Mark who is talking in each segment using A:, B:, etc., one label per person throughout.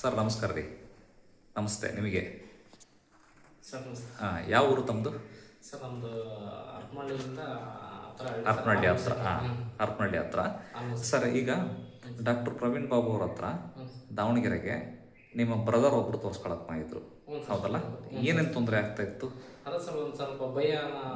A: Sir ನಮಸ್ಕಾರ ರೀ. ನಮಸ್ತೆ ನಿಮಗೆ?
B: ಸರ್
A: ಹಾಂ ಯಾವ ಊರು ತಮ್ಮದು
B: ಸರ್ ನಮ್ಮದು ಅರ್ಪನಹಳ್ಳಿಯಿಂದ ಹತ್ರ
A: ಹರಪನಹಳ್ಳಿ ಹತ್ರ ಹಾಂ ಹರಪನಹಳ್ಳಿ ಹತ್ರ. ಸರ್ ಈಗ ಡಾಕ್ಟರ್ ಪ್ರವೀಣ್ ಬಾಬು ಅವ್ರ ಹತ್ರ ದಾವಣಗೆರೆಗೆ ನಿಮ್ಮ ಬ್ರದರ್ ಒಬ್ರು ತೋರ್ಸ್ಕೊಳಕ್ ಮಾಡಿದ್ರು. ಹೌದಲ್ಲ? ಏನೇನು ತೊಂದರೆ ಆಗ್ತಾ ಇತ್ತು?
B: ಅದ ಸರ್ ಒಂದು ಸ್ವಲ್ಪ ಭಯ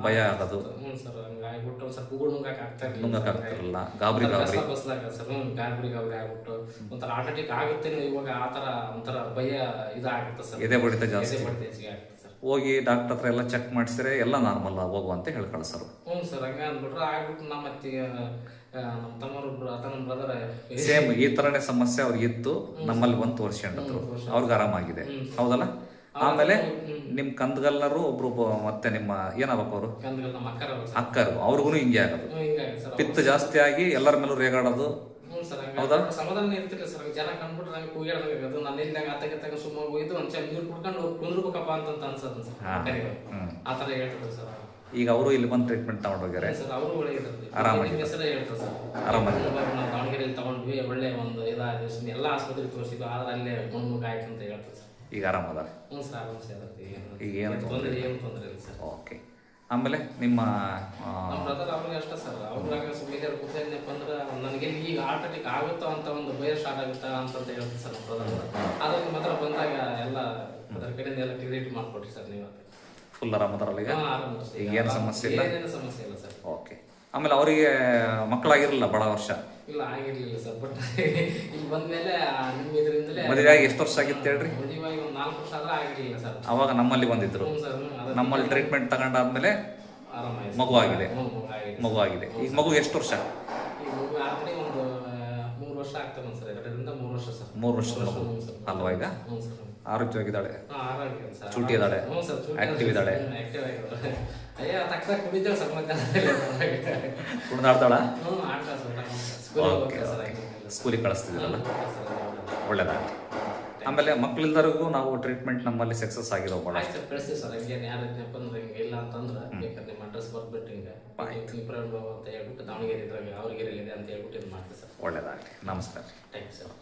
A: ಭಯ ಆಗೋದು
B: ಹ್ಞೂ ಸರ್ ಹಂಗಾಗ್ಬಿಟ್ಟು ಒಂದು ಸ್ವಲ್ಪ ಉಗುಳು ನುಂಗಕ್ಕೆ ಆಗ್ತಾ ಇರಲಿಲ್ಲ
A: ನುಂಗಕ್ ಆಗ್ತಿರಲಿಲ್ಲ. ಗಾಬರಿ ಗಾಬರಿ.
B: ಬಸ್ಲಾಗ ಸರ್ ಹ್ಞೂ ಗಾಬರಿ ಗಾಬರಿ ಆಗ್ಬಿಟ್ಟು. ಒಂಥರ ಆಟೋಟಿಕ್ ಆಗುತ್ತೆ ಇವಾಗ ಆ ಥರ ಒಂಥರ ಭಯ ಇದಾಗುತ್ತೆ ಸರ್.
A: ಎದೆ ಬಡಿತ ಜಾಸ್ತಿ.
B: ಬಡಿತ ಹೆಚ್ಚಿಗೆ ಆಗುತ್ತೆ. ಸರ್
A: ಹೋಗಿ ಡಾಕ್ಟರ್ ಹತ್ರ ಎಲ್ಲ ಚೆಕ್ ಮಾಡಿಸಿದ್ರೆ ಎಲ್ಲ ನಾರ್ಮಲ್ ಹೋಗು ಅಂತ ಹೇಳಿ ಕಳಿಸರು.
B: ಹ್ಞೂ ಸರ್ ಹಂಗ ಅಂದ್ಬಿಟ್ರೆ ಆಗ್ಬಿಟ್ಟು ನಮ್ಮ ಅತ್ತಿಗೆ ನಮ್ಮ ತಮ್ಮರೊಬ್ರು ಆತ ನಮ್ಮ ಬ್ರದರ್
A: ಸೇಮ್ ಈ ತರನೇ ಸಮಸ್ಯೆ ಅವ್ರಿಗೆ ಇತ್ತು ನಮ್ಮಲ್ಲಿ ಬಂದು ತೋರಿಸ್ಕೊಂಡ್ರು ಅವ್ರಿಗೆ ಆರಾಮಾಗಿದೆ. ಹೌದಲ್ಲ? ಆಮೇಲೆ ನಿಮ್ ಕಂದಗಲ್ಲರು ಒಬ್ರು ಮತ್ತೆ ನಿಮ್ಮ ಏನಾಗಬೇಕು ಅವರು?
B: ಅಕ್ಕರ
A: ಅವ್ರಿಗೂ ಹಿಂಗೆ ಆಗೋದು. ಪಿತ್ತ ಜಾಸ್ತಿ ಆಗಿ ಎಲ್ಲರ ಮೇಲೂ ರೇಗಾಡೋದು
B: ಸರ್ ಹಂಗ ಸಮಾಧಾನ ಇರ್ತಿಲ್ಲ ಸರ್ ಜನ ಕಂಡ್ಬಿಟ್ರೆ ನಂಗೆ ಕೂಗಾಡೋದು ನಾನು ಇಲ್ಲಿ ನಂಗೆ ಆತಗೆ ತಗ ಸುಮ್ಮ ಹೋಗಿದ್ದು ಒಂದು ಚಲ್ ನೀರು ಕುಡ್ಕೊಂಡು ಕುಂದ್ರಬೇಕಪ್ಪ ಅಂತ ಅನ್ಸತ್ತೆ ಸರ್. ಆ ಥರ ಹೇಳ್ತಾರೆ ಸರ್
A: ಈಗ ಅವರು ಇಲ್ಲಿ ಬಂದು ಟ್ರೀಟ್ಮೆಂಟ್ ತಗೊಂಡೋಗ್ಯಾರೆ
B: ಸರ್ ಅವರು ಒಳ್ಳೆ ಇರುತ್ತೆ
A: ಆರಾಮಾಗಿ.
B: ಹೆಸರೇ ಹೇಳ್ತಾರೆ ಸರ್.
A: ಆರಾಮಾಗಿ.
B: ನಾವು ದಾವಣಗೆರೆಯಲ್ಲಿ ತಗೊಂಡ್ವಿ ಒಳ್ಳೆ ಒಂದು ಇದಾದ ಎಲ್ಲ ಆಸ್ಪತ್ರೆಗೆ ತೋರಿಸಿದ್ವಿ ಆದ್ರೆ ಅಲ್ಲೇ ಗುಣಮುಖ ಆಯ್ತು ಅಂತ ಹೇಳ್ತಾರೆ ಸರ್.
A: ಈಗ ಆರಾಮದಾರೆ
B: ಹ್ಞೂ ಸರ್ ಆರಾಮ್ ಸರ್
A: ಈಗ ಏನು
B: ತೊಂದರೆ ಏನು ತೊಂದರೆ ಇಲ್ಲ ಸರ್.
A: ಓಕೆ. ಆಮೇಲೆ ನಿಮ್ಮ
B: ಬ್ರದರ್ ಅವ್ರಿಗೆ ಅಷ್ಟೇ ಸರ್ ಅವ್ರ ಸುಮ್ಮನೆ ಕೂತೇನಪ್ಪ ಅಂದ್ರೆ ಈಗ ಆಗುತ್ತೋ ಅಂತ ಒಂದು ಭಯ ಸ್ಟಾರ್ಟ್ ಆಗುತ್ತೆ ಅಂತಂತ ಹೇಳ್ತೀವಿ ಸರ್ ಪ್ರಧಾನ ಅದಕ್ಕೆ ಮಾತ್ರ ಬಂದಾಗ ಎಲ್ಲ ಅದರ ಕಡೆಯಿಂದ ಎಲ್ಲ ಕ್ಲಿಯರ್ ಮಾಡ್ಕೊಟ್ರಿ ಸರ್ ನೀವು
A: ಫುಲ್ ಆರಾಮದಾರಲ್ಲ ಈಗ? ಈಗ ಏನು ಸಮಸ್ಯೆ ಇಲ್ಲ?
B: ಏನೇನು ಸಮಸ್ಯೆ ಇಲ್ಲ ಸರ್.
A: ಓಕೆ ಆಮೇಲೆ ಅವರಿಗೆ ಮಕ್ಕಳಾಗಿರಲಿಲ್ಲ ಬಹಳ ವರ್ಷ?
B: ಇಲ್ಲ ಆಗಿರಲಿಲ್ಲ ಸರ್ ಬಟ್ ಇಲ್ಲಿ ಬಂದ್ಮೇಲೆ ನಿಮ್ಗೆ ನಿಮ್ಮ ಇದರಿಂದಲೇ
A: ಮದುವೆ ಆಗಿ ಎಷ್ಟು ವರ್ಷ ಆಗಿತ್ತು ಹೇಳ್ರಿ?
B: ಮದುವೆಯಾಗಿ ಒಂದು ನಾಲ್ಕು ವರ್ಷ ಆದ್ರೆ ಆಗಿರಲಿಲ್ಲ ಸರ್.
A: ಅವಾಗ ನಮ್ಮಲ್ಲಿ ಬಂದಿದ್ರು. ನಮ್ಮಲ್ಲಿ ಟ್ರೀಟ್ಮೆಂಟ್ ತಗೊಂಡಾದ್ಮೇಲೆ ಮಗು ಆಗಿದೆ.
B: ಮಗು ಆಗಿದೆ.
A: ಈಗ ಮಗು ಎಷ್ಟು ವರ್ಷ?
B: ಒಂದು ಮೂರು ವರ್ಷ ಸರ್. ಮೂರು ವರ್ಷ
A: ಅಲ್ವಾ ಈಗ? ಆರೋಗ್ಯವಾಗಿದ್ದಾಳೆ. ಚೂಟಿ ಇದ್ದಾಳೆ?
B: ಆಕ್ಟಿವ್ ಇದ್ದಾಳೆ? ಸರ್ ಸ್ಕೂಲಿಗೆ
A: ಕಳಿಸ್ತಿದ್ದೀರಲ್ಲ.
B: ಹಾಗೆ.
A: ಒಳ್ಳೇದಾಗ್ಲಿ ಆಮೇಲೆ ಮಕ್ಕಳಿಲ್ದರಿಗೂ ನಾವು ಟ್ರೀಟ್ಮೆಂಟ್ ನಮ್ಮಲ್ಲಿ ಸಕ್ಸಸ್ ಆಗಿರೋ ಭಾಳ
B: ಆಯ್ತು ಸರ್ ಕಳಿಸ್ತೀವಿ ಸರ್. ಹಂಗೇನು ಯಾರು ಇದ್ನಪ್ಪ ಅಂದ್ರೆ ಹಿಂಗೆ ಇಲ್ಲ ಅಂತಂದ್ರೆ ಬೇಕಾದ್ರೆ ನಿಮ್ಮ ಅಡ್ರೆಸ್ ಬರ್ಬಿಟ್ಟು ಹಿಂಗೆ ಪ್ರವೀಣ್ ಬಾಬು ಅಂತ ಹೇಳ್ಬಿಟ್ಟು ದಾವಣಗೆರೆ ಇದ್ರಾಗ ಅವ್ರಿಗೆ ಇದೆ ಅಂತ ಹೇಳ್ಬಿಟ್ಟು ಇದು ಮಾಡ್ತೀವಿ ಸರ್.
A: ಒಳ್ಳೇದಾಗಲಿ. ನಮಸ್ಕಾರ.
B: Thank you sir